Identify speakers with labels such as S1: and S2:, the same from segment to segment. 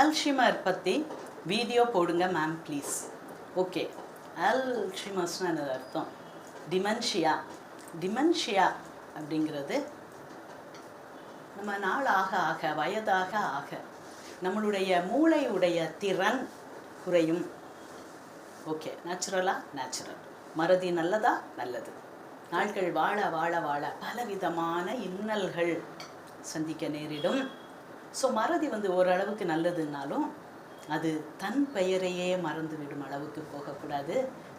S1: ஆல்ஷிமர் பற்றி வீடியோ போடுங்க ma'am please okay ஆல்ஷிமர்ஸ்னு எனது அர்த்தம்? டிமென்ஷியா டிமென்ஷியா அப்படிங்கிறது நம்ம நாள் ஆக ஆக வயதாக ஆக நம்மளுடைய மூளையுடைய திறன் குறையும். ஓகே நேச்சுரலா நேச்சுரல் மறதி நல்லதா? நல்லது. நாட்கள் வாழ வாழ வாழ பலவிதமான இன்னல்கள் சந்திக்க நேரிடும். ஸோ மறதி வந்து ஓரளவுக்கு நல்லதுன்னாலும் அது தன் பெயரையே மறந்து விடும் அளவுக்கு போகக்கூடாது.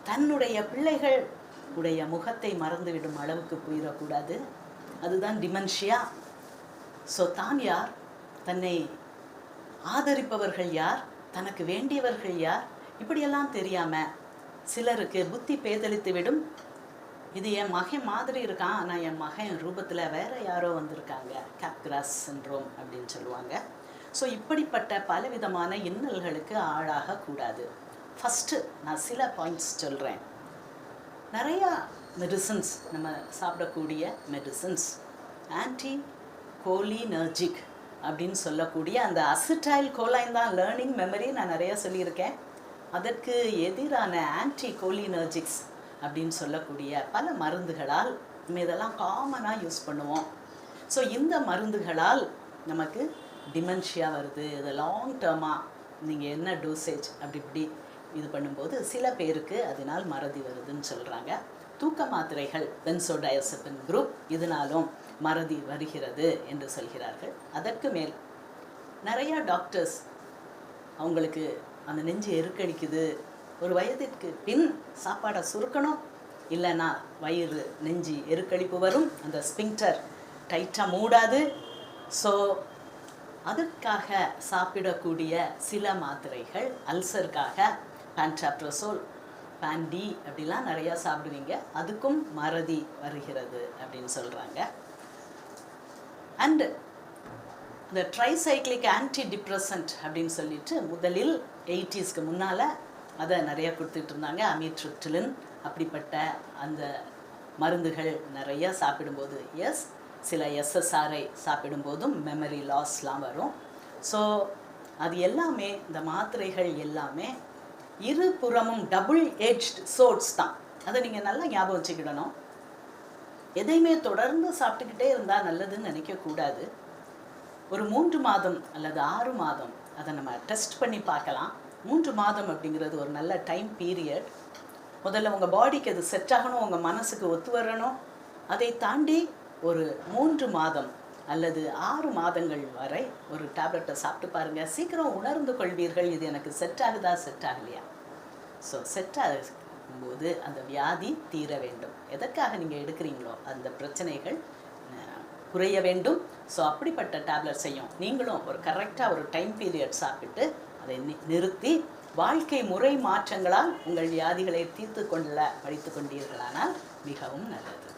S1: தன்னுடைய பிள்ளைகள் உடைய முகத்தை மறந்துவிடும் அளவுக்கு போயிடக்கூடாது. அதுதான் டிமென்ஷியா. ஸோ தான் யார்? தன்னை ஆதரிப்பவர்கள் யார்? தனக்கு வேண்டியவர்கள் யார்? இப்படியெல்லாம் தெரியாமல் சிலருக்கு புத்தி பேதலித்து விடும் இது என் மகன் மாதிரி இருக்கான். ஆனால் என் மகன் ரூபத்தில் வேற யாரோ வந்திருக்காங்க. கேப்கிராஸ் சின்ரோம் அப்படின்னு சொல்லுவாங்க. ஸோ இப்படிப்பட்ட பலவிதமான இன்னல்களுக்கு ஆளாக கூடாது ஃபஸ்ட்டு நான் சில பாயிண்ட்ஸ் சொல்கிறேன் நிறையா மெடிசன்ஸ் நம்ம சாப்பிடக்கூடிய மெடிசன்ஸ் ஆன்டி கோலினர்ஜிக் அப்படின்னு சொல்லக்கூடிய அந்த அசிட்டைல் கோலைன் தான் லேர்னிங் மெமரி நான் நிறைய சொல்லியிருக்கேன். அதற்கு எதிரான ஆன்டி கோலினர்ஜிக்ஸ் அப்படின்னு சொல்லக்கூடிய பல மருந்துகளால் நம்ம இதெல்லாம் காமனாக யூஸ் பண்ணுவோம். ஸோ இந்த மருந்துகளால் நமக்கு டிமென்ஷியா வருது. இது லாங் டேர்மாக நீங்கள் என்ன டோசேஜ் அப்படி இப்படி இது பண்ணும்போது சில பேருக்கு அதனால் மறதி வருதுன்னு சொல்கிறாங்க தூக்க மாத்திரைகள் பென்சோடயசபின் குரூப் இதனாலும் மறதி வருகிறது என்று சொல்கிறார்கள். அதற்கு மேல் நிறையா டாக்டர்ஸ் அவங்களுக்கு அந்த நெஞ்சு எருக்கடிக்குது. ஒரு வயதிற்கு பின் சாப்பாடை சுருக்கணும். இல்லைன்னா வயிறு நெஞ்சு எருக்களிப்பு வரும். அந்த ஸ்பிங்டர் டைட்டாக மூடாது. ஸோ அதற்காக சாப்பிடக்கூடிய சில மாத்திரைகள் அல்சருக்காக பேன்டாப்ரசோல் பேண்டி அப்படிலாம் நிறையா சாப்பிடுவீங்க. அதுக்கும் மறதி வருகிறது அப்படின்னு சொல்கிறாங்க அண்டு இந்த ட்ரைசைக்ளிக் ஆன்டி டிப்ரெசன்ட் அப்படின்னு சொல்லிட்டு முதலில் எயிட்டிஸ்க்கு முன்னால் அதை நிறைய கொடுத்துட்டு இருந்தாங்க அமீட்ரிப்டிலின் அப்படிப்பட்ட அந்த மருந்துகள் நிறைய சாப்பிடும்போது எஸ் சில எஸ்எஸ்ஆரை சாப்பிடும்போதும் மெமரி லாஸ்லாம் வரும். ஸோ அது எல்லாமே இந்த மாத்திரைகள் எல்லாமே இருபுறமும் டபுள் ஏஜ்ட் சோர்ட்ஸ் தான். அதை நீங்கள் நல்லா ஞாபகம் வச்சுக்கிடணும். எதையுமே தொடர்ந்து சாப்பிட்டுக்கிட்டே இருந்தால் நல்லதுன்னு நினைக்கக்கூடாது ஒரு மூன்று மாதம் அல்லது ஆறு மாதம் அதை நம்ம டெஸ்ட் பண்ணி பார்க்கலாம். மூன்று மாதம் அப்படிங்கிறது ஒரு நல்ல டைம் பீரியட் முதல்ல உங்கள் பாடிக்கு அது செட் ஆகணும் உங்கள் மனசுக்கு ஒத்து வரணும். அதை தாண்டி ஒரு மூன்று மாதம் அல்லது ஆறு மாதங்கள் வரை ஒரு டேப்லெட்டை சாப்பிட்டு பாருங்கள் சீக்கிரம் உணர்ந்து கொள்வீர்கள் இது எனக்கு செட் ஆகுதா செட் ஆகலையா? ஸோ செட் ஆகும்போது அந்த வியாதி தீர வேண்டும். எதற்காக நீங்கள் எடுக்கிறீங்களோ அந்த பிரச்சனைகள் குறைய வேண்டும். ஸோ அப்படிப்பட்ட டேப்லெட்ஸையும் நீங்களும் ஒரு கரெக்டாக ஒரு டைம் பீரியட் சாப்பிட்டு அதை நிறுத்தி வாழ்க்கை முறை மாற்றங்களால் உங்கள் வியாதிகளை தீர்த்து கொள்ள படித்து கொண்டீர்களானால் மிகவும் நல்லது.